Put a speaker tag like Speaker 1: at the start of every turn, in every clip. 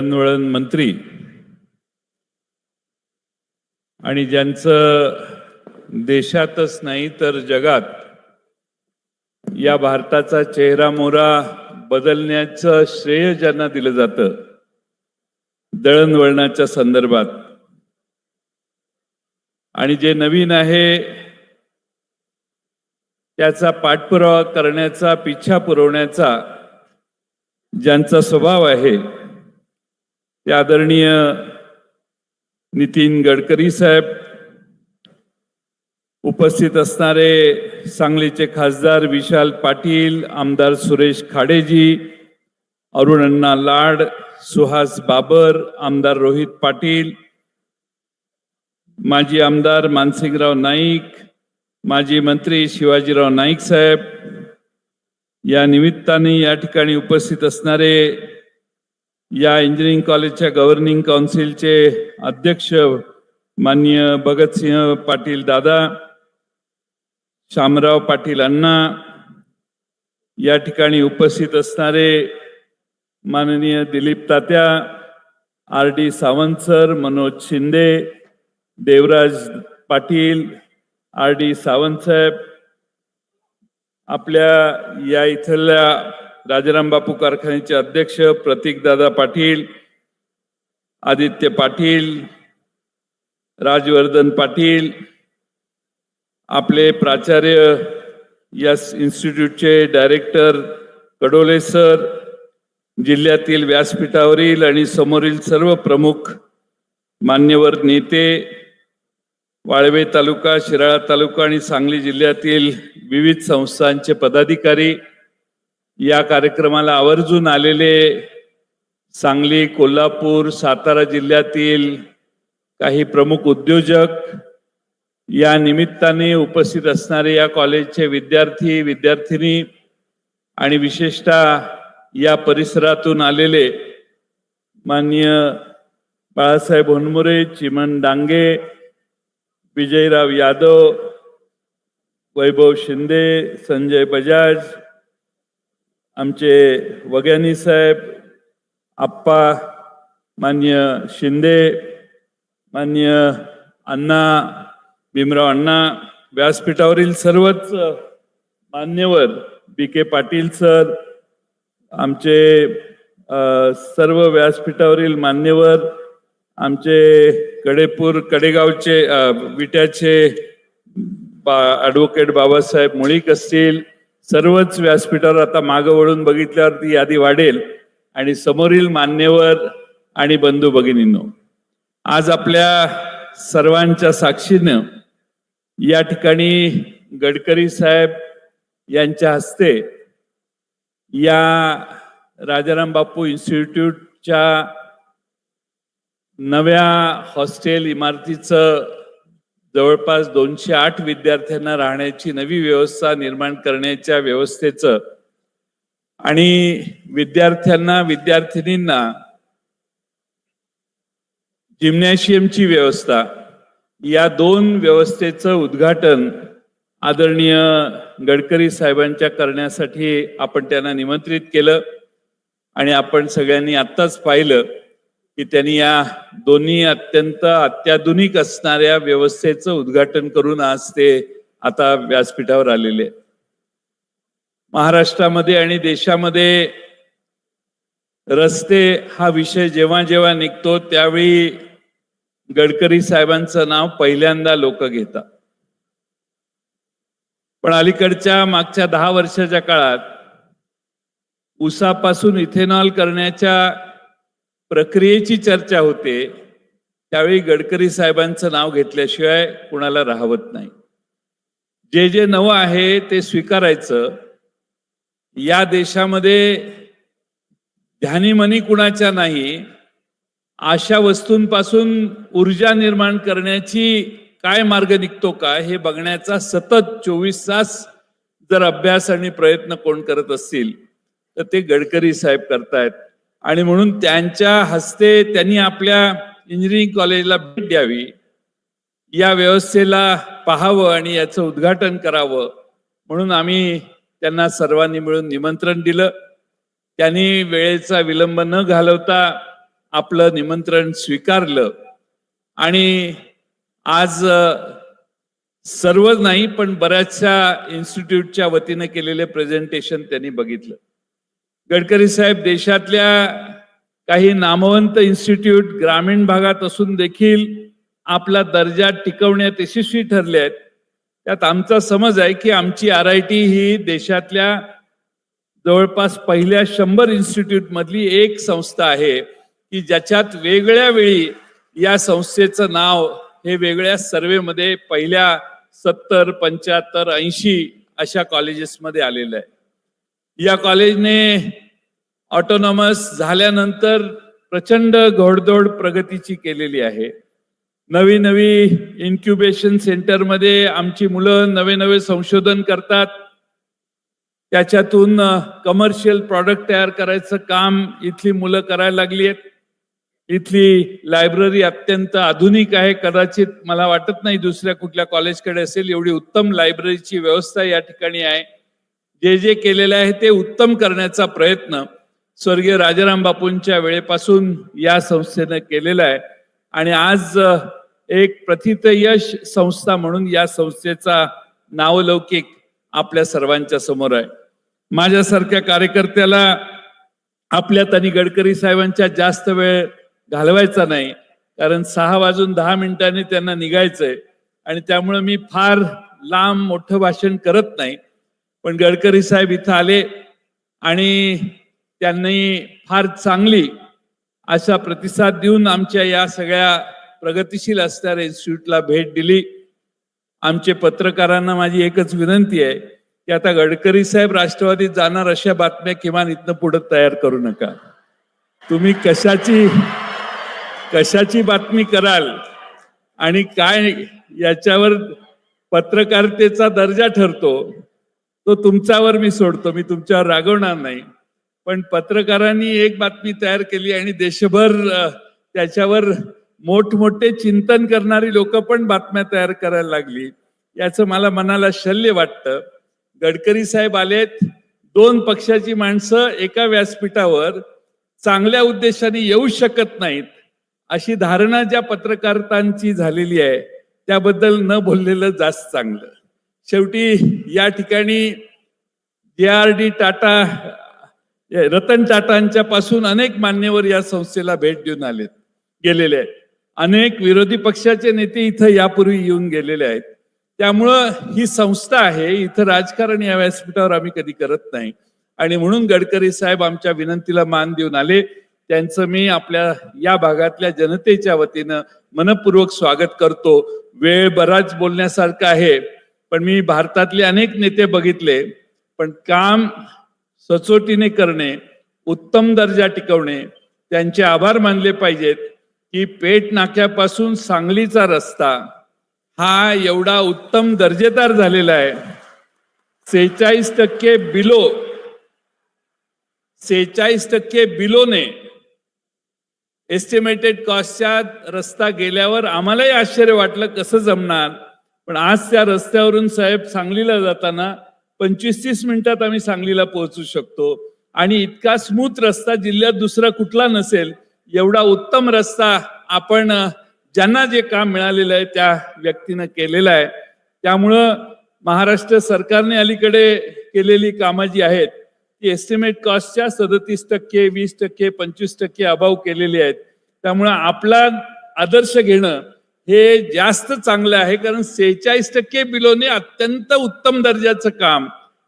Speaker 1: दळणवळण मंत्री. आणि ज्यांचं देशातच नाही तर जगात या भारताचा चेहरा मोरा बदलण्याचं श्रेय ज्यांना दिलं जातं दळणवळणाच्या संदर्भात. आणि जे नवीन आहे त्याचा पाठपुरावा करण्याचा पिछा पुरवण्याचा ज्यांचा स्वभाव आहे ते आदरणीय नितीन गडकरी साहेब उपस्थित असणारे सांगलीचे खासदार विशाल पाटील आमदार सुरेश खाडेजी अरुण अण्णा लाड सुहास बाबर आमदार रोहित पाटील माजी आमदार मानसिंगराव नाईक माजी मंत्री शिवाजीराव नाईक साहेब या निमित्ताने या ठिकाणी उपस्थित असणारे या इंजिनिअरिंग कॉलेजच्या गव्हर्निंग काउन्सिलचे अध्यक्ष माननीय भगतसिंह पाटील दादा शामराव पाटील अण्णा या ठिकाणी उपस्थित असणारे माननीय Dilip Tatya R D Sawant sir Manoj Shinde Devraj Patil R D Sawant साहेब आपल्या या इथल्या राजाराम बापू कारखान्याचे अध्यक्ष प्रतीकदादा पाटील आदित्य पाटील राजवर्धन पाटील आपले प्राचार्य या इन्स्टिट्यूटचे डायरेक्टर कडोले सर जिल्ह्यातील व्यासपीठावरील आणि समोरील सर्व प्रमुख मान्यवर नेते वाळवे तालुका शिराळा तालुका आणि सांगली जिल्ह्यातील विविध संस्थांचे पदाधिकारी या कार्यक्रमाला आवर्जून आलेले सांगली कोल्हापूर सातारा जिल्ह्यातील काही प्रमुख उद्योजक या निमित्ताने उपस्थित असणारे या कॉलेजचे विद्यार्थी विद्यार्थिनी आणि विशेषतः या परिसरातून आलेले मान्य बाळासाहेब होनमुरे चिमन डांगे विजयराव यादव वैभव शिंदे संजय बजाज आमचे वग्यानी साहेब आप्पा मान्य शिंदे मान्य अण्णा भीमराव अण्णा व्यासपीठावरील सर्वच मान्यवर बी के पाटील सर आमचे सर्व व्यासपीठावरील मान्यवर आमचे कडेपूर कडेगावचे विट्याचे बा ॲडव्होकेट बाबासाहेब मुळीक असतील सर्वच व्यासपीठावर आता मागं वळून बघितल्यावर ती यादी वाढेल आणि समोरील मान्यवर आणि बंधू भगिनींनो आज आपल्या सर्वांच्या साक्षीनं या ठिकाणी गडकरी साहेब यांच्या हस्ते या राजाराम बापू इन्स्टिट्यूटच्या नव्या हॉस्टेल इमारतीचं जवळपास दोनशे आठ विद्यार्थ्यांना राहण्याची नवी व्यवस्था निर्माण करण्याच्या व्यवस्थेचं आणि विद्यार्थ्यांना विद्यार्थिनींना जिम्नॅशियमची व्यवस्था या दोन व्यवस्थेचं उद्घाटन आदरणीय गडकरी साहेबांच्या करण्यासाठी आपण त्यांना निमंत्रित केलं आणि आपण सगळ्यांनी आत्ताच पाहिलं. की त्यांनी या दोन्ही अत्यंत अत्याधुनिक असणाऱ्या व्यवस्थेचं उद्घाटन करून आज ते आता व्यासपीठावर आलेले महाराष्ट्रामध्ये आणि देशामध्ये रस्ते हा विषय जेव्हा जेव्हा निघतो त्यावेळी गडकरी साहेबांचं नाव पहिल्यांदा लोक घेतात. पण अलीकडच्या मागच्या दहा वर्षाच्या काळात उसापासून इथेनॉल करण्याच्या प्रक्रियेची चर्चा होते त्यावेळी गडकरी साहेबांचं नाव घेतल्याशिवाय कुणाला राहवत नाही. जे जे नवं आहे ते स्वीकारायचं. या देशामध्ये ध्यानीमनी कुणाच्या नाही अशा वस्तूंपासून ऊर्जा निर्माण करण्याची काय मार्ग निघतो का हे बघण्याचा सतत चोवीस तास जर अभ्यास आणि प्रयत्न कोण करत असतील तर ते गडकरी साहेब करतायत. आणि म्हणून त्यांच्या हस्ते त्यांनी आपल्या इंजिनिअरिंग कॉलेजला भेट द्यावी. या व्यवस्थेला पाहावं आणि याचं उद्घाटन करावं. म्हणून आम्ही त्यांना सर्वांनी मिळून निमंत्रण दिलं. त्यांनी वेळेचा विलंब न घालवता आपलं निमंत्रण स्वीकारलं. आणि आज सर्वच सर्व नाही पण बऱ्याचशा इन्स्टिट्यूटच्या वतीने केलेले प्रेझेंटेशन त्यांनी बघितलं. गडकरी साहेब देशातल्या काही नामवंत इन्स्टिट्यूट ग्रामीण भागात असून देखील आपला दर्जा टिकवण्यात यशस्वी ठरले आहेत. त्यात आमचा समज आहे की आमची आर आय टी ही देशातल्या जवळपास पहिल्या शंभर इन्स्टिट्यूटमधली एक संस्था आहे की ज्याच्यात वेगळ्या वेळी या संस्थेचं नाव हे वेगळ्या सर्वेमध्ये पहिल्या सत्तर पंच्याहत्तर ऐंशी अशा कॉलेजेसमध्ये आलेलं आहे. या कॉलेजने ऑटोनॉमस झाल्यानंतर प्रचंड घोडदौड प्रगतीची केलेली आहे. नवी नवी इन्क्युबेशन सेंटरमध्ये आमची मुलं नवे नवे संशोधन करतात. त्याच्यातून कमर्शियल प्रॉडक्ट तयार करायचं काम इथली मुलं करायला लागली आहेत. इथली लायब्ररी अत्यंत आधुनिक आहे. कदाचित मला वाटत नाही दुसऱ्या कुठल्या कॉलेजकडे असेल. एवढी उत्तम लायब्ररीची व्यवस्था या ठिकाणी आहे. जे जे केलेलं आहे ते उत्तम करण्याचा प्रयत्न स्वर्गीय राजाराम बापूंच्या वेळेपासून या संस्थेनं केलेला आहे. आणि आज एक प्रथितयश संस्था म्हणून या संस्थेचा नावलौकिक आपल्या सर्वांच्या समोर आहे. माझ्यासारख्या कार्यकर्त्याला आपल्यात आणि गडकरी साहेबांच्या जास्त वेळ घालवायचा नाही कारण सहा वाजून दहा मिनिटांनी त्यांना निघायचंय. आणि त्यामुळे मी फार लांब मोठं भाषण करत नाही. पण गडकरी साहेब इथं आले आणि त्यांनी फार चांगली असा प्रतिसाद देऊन आमच्या या सगळ्या प्रगतीशील असणाऱ्या इन्स्टिट्यूटला भेट दिली. आमचे पत्रकारांना माझी एकच विनंती आहे की आता गडकरी साहेब राष्ट्रवादीत जाणार अशा बातम्या किमान इथनं पुढे तयार करू नका. तुम्ही कशाची कशाची बातमी कराल आणि काय याच्यावर पत्रकारितेचा दर्जा ठरतो तो तुमच्यावर मी सोडतो मी तुमच्यावर रागवणार नाही. पण पत्रकारांनी एक बातमी तयार केली आणि देशभर त्याच्यावर मोठमोठे चिंतन करणारी लोक पण बातम्या तयार करायला लागली. याचं मला मनाला शल्य वाटतं. गडकरी साहेब आलेत दोन पक्षाची माणसं एका व्यासपीठावर चांगल्या उद्देशाने येऊ शकत नाहीत. अशी धारणा ज्या पत्रकारांची झालेली आहे त्याबद्दल न बोललेलं जास्त चांगलं. शेवटी या ठिकाणी J R D Tata Ratan टाटांच्या पासून अनेक मान्यवर या संस्थेला भेट देऊन आलेत गेलेले आहेत. अनेक विरोधी पक्षाचे नेते इथं यापूर्वी येऊन गेलेले आहेत. त्यामुळं ही संस्था आहे इथं राजकारण या व्यासपीठावर आम्ही कधी करत नाही. आणि म्हणून गडकरी साहेब आमच्या विनंतीला मान देऊन आले. त्यांचं मी आपल्या या भागातल्या जनतेच्या वतीनं मनपूर्वक स्वागत करतो. वेळ बराच बोलण्यासारखा आहे. पण मी भारतातले अनेक नेते बघितले पण काम सचोटीने करणे उत्तम दर्जा टिकवणे त्यांचे आभार मानले पाहिजेत की पेट नाक्यापासून सांगलीचा रस्ता हा एवढा उत्तम दर्जेदार झालेला आहे. सेहेचाळीस टक्के बिलो सेहेचाळीस टक्के बिलोने एस्टिमेटेड कॉस्टच्या रस्ता गेल्यावर आम्हालाही आश्चर्य वाटलं कसं जमणार? पण आज त्या रस्त्यावरून साहेब सांगलीला जाताना पंचवीस तीस मिनिटात आम्ही सांगलीला पोहोचू शकतो. आणि इतका स्मूथ रस्ता जिल्ह्यात दुसरा कुठला नसेल एवढा उत्तम रस्ता आपण ज्यांना जे काम मिळालेलं आहे त्या व्यक्तीनं केलेलं आहे. त्यामुळं महाराष्ट्र सरकारने अलीकडे केलेली कामं जी आहेत ती एस्टिमेट कॉस्टच्या सदतीस टक्के वीस टक्के पंचवीस टक्के अभाव केलेले आहेत. त्यामुळं आपला आदर्श घेणं हे जास्त चांगलं आहे कारण सेहेचाळीस टक्के बिलोने अत्यंत उत्तम दर्जाचं काम.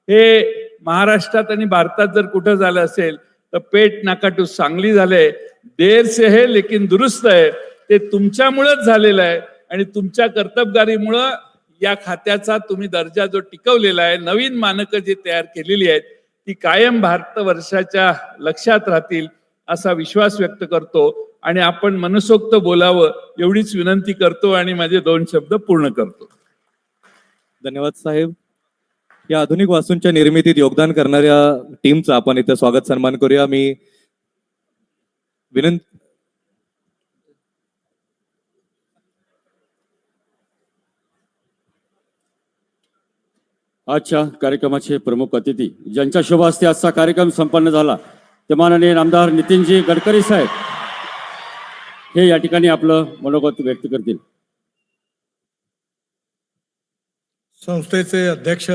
Speaker 1: हे महाराष्ट्रात आणि भारतात जर कुठं झालं असेल तर पेट नाकाटू सांगली झालंय देर से है लेकिन दुरुस्त आहे. ते तुमच्यामुळेच झालेलं आहे आणि तुमच्या कर्तबगारीमुळं या खात्याचा तुम्ही दर्जा जो टिकवलेला आहे नवीन मानकं जी तयार केलेली आहेत ती कायम भारत वर्षाच्या लक्षात राहतील असा विश्वास व्यक्त करतो. आणि आपण मनसोक्त बोलावं एवढीच विनंती करतो आणि माझे दोन शब्द पूर्ण करतो.
Speaker 2: धन्यवाद साहेब. या आधुनिक वास्तूंच्या निर्मितीत योगदान करणाऱ्या टीमचं आपण इथे स्वागत सन्मान करूया. मी विनंती
Speaker 3: आजच्या कार्यक्रमाचे प्रमुख अतिथी ज्यांच्या शुभ हस्ते आजचा कार्यक्रम संपन्न झाला ते माननीय आमदार नितीनजी गडकरी साहेब. हे या ठिकाणी आपलं मनोगत व्यक्त करतील.
Speaker 4: संस्थेचे अध्यक्ष